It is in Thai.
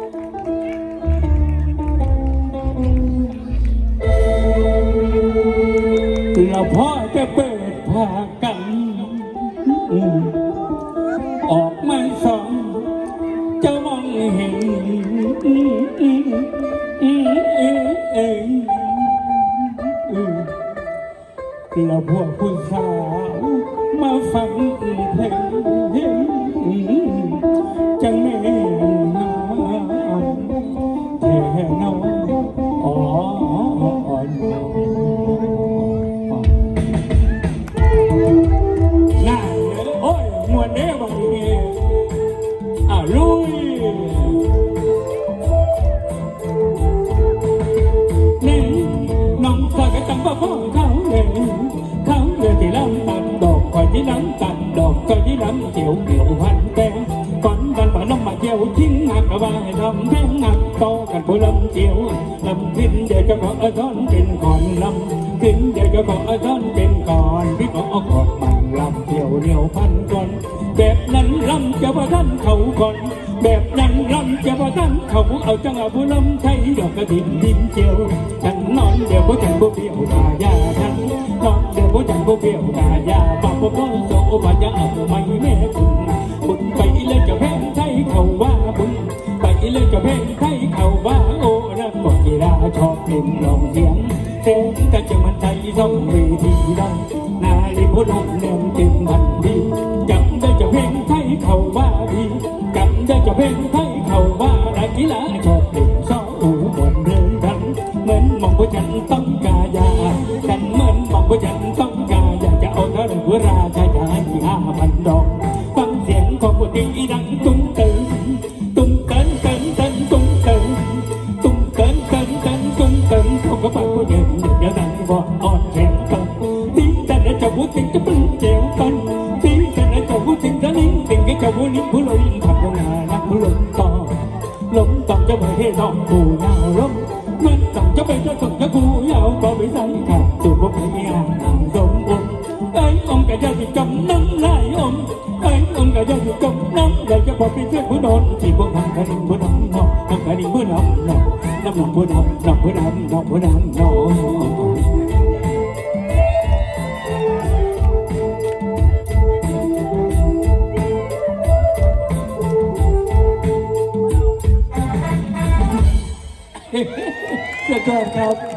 เราพ่อจะเปิดผ้ากัน ออกมาสองจะมองเห็นเออเอออืมเราพวกผู้สาวมาฟังเพลง อ่อนน่าโอ้ยมว ทิ้งหักกระบายทำแพงหักโตกันผู้ลำเจียวลำขึ้นเดี๋ยวจะขอเอาท่อนเป็นก่อนลำขึ้นเดี๋ยวจะขอเอาท่อนเป็นก่อนพี่ขอเอากอนมันลำเที่ยวเหนียวพันก่อนแบบนั้นลำจะว่าท่านเขาก่อนแบบนั้นลำจะว่าท่านเขาเอาจังเอาผู้ลำไทยดอกกระดิ่งดินเจียวฉันนอนเดี๋ยวผู้จันผู้เบี้ยวตายาฉันนอนเดี๋ยวผู้จันผู้เบี้ยวตายา เขาว่าโอ้นักบอกกีฬาชอบเล่นลองเสียงเสียงกระจะมันไทยสองเวทีดังนาลีพุทธเล่นจึงพันดีจำได้จะเพลงไทยเขาว่าดีจำได้จะเพลงไทยเขาว่านักกีฬาชอบเล่นซ้อหูบนเรื่องกันเหมือนมองว่าฉันต้องกายาฉันเหมือนมองว่าฉันต้องกายาจะเอาเท่าไหร่หัวราช ต้องผู้หน้าลงมันต้องจะไปจะส่งจะกูยาวก็ไม่ใส่ขาดตัวพวกไม่อ่านนางดมอมไอ้องค์ก็จะจำน้ำลายอมไอ้องค์ก็จะจำน้ำลายจะบอกไปเชื่อผู้โดนที่พวกทำกันผู้นำน้อทำกันผู้นำน้อน้ำน้ำผู้นำน้ำผู้นำน้องผู้นำน้อ Good job, Calvin.